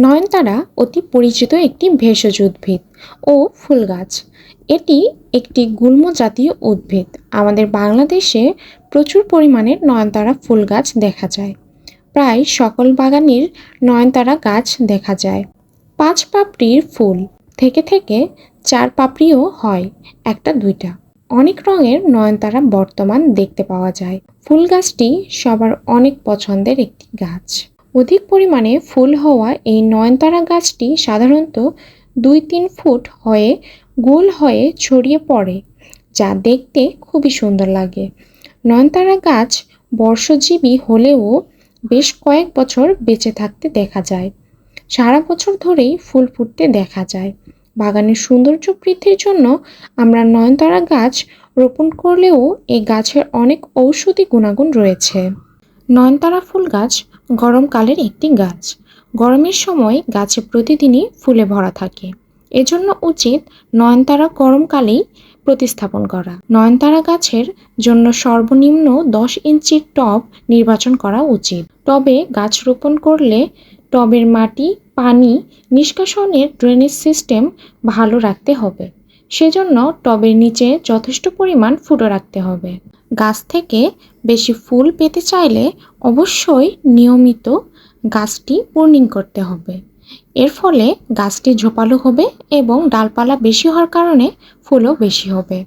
নয়নতারা অতি পরিচিত একটি ভেষজ উদ্ভিদ ও ফুল গাছ। এটি একটি গুল্ম জাতীয় উদ্ভিদ। আমাদের বাংলাদেশে প্রচুর পরিমাণে নয়নতারা ফুল গাছ দেখা যায়। প্রায় সকল বাগানের নয়নতারা গাছ দেখা যায়। পাঁচ পাপড়ির ফুল থেকে থেকে চার পাপড়িও হয়, একটা দুইটা। অনেক রঙের নয়নতারা বর্তমান দেখতে পাওয়া যায়। ফুল গাছটি সবার অনেক পছন্দের একটি গাছ। অধিক পরিমাণে ফুল হওয়া এই নয়নতারা গাছটি সাধারণত দুই তিন ফুট হয়ে গোল হয়ে ছড়িয়ে পড়ে, যা দেখতে খুবই সুন্দর লাগে। নয়নতারা গাছ বর্ষজীবী হলেও বেশ কয়েক বছর বেঁচে থাকতে দেখা যায়। সারা বছর ধরেই ফুল ফুটতে দেখা যায়। বাগানের সৌন্দর্য বৃদ্ধির জন্য আমরা নয়নতারা গাছ রোপণ করলেও এই গাছের অনেক ঔষধি গুণাগুণ রয়েছে। নয়নতারা ফুল গাছ গরমকালের একটি গাছ। গরমের সময় গাছে প্রতিদিনই ফুলে ভরা থাকে। এজন্য উচিত নয়নতারা গরমকালেই প্রতিস্থাপন করা। নয়নতারা গাছের জন্য সর্বনিম্ন দশ ইঞ্চির টব নির্বাচন করা উচিত। টবে গাছ রোপণ করলে টবের মাটি, পানি, নিষ্কাশনের ড্রেনেজ সিস্টেম ভালো রাখতে হবে। সেজন্য টবের নিচে যথেষ্ট পরিমাণ ফুটো রাখতে হবে। গাছ থেকে বেশি ফুল পেতে চাইলে অবশ্যই নিয়মিত গাছটি পূর্ণিং করতে হবে। এর ফলে গাছটি ঝোপালো হবে এবং ডালপালা বেশি হওয়ার কারণে ফুলও বেশি হবে।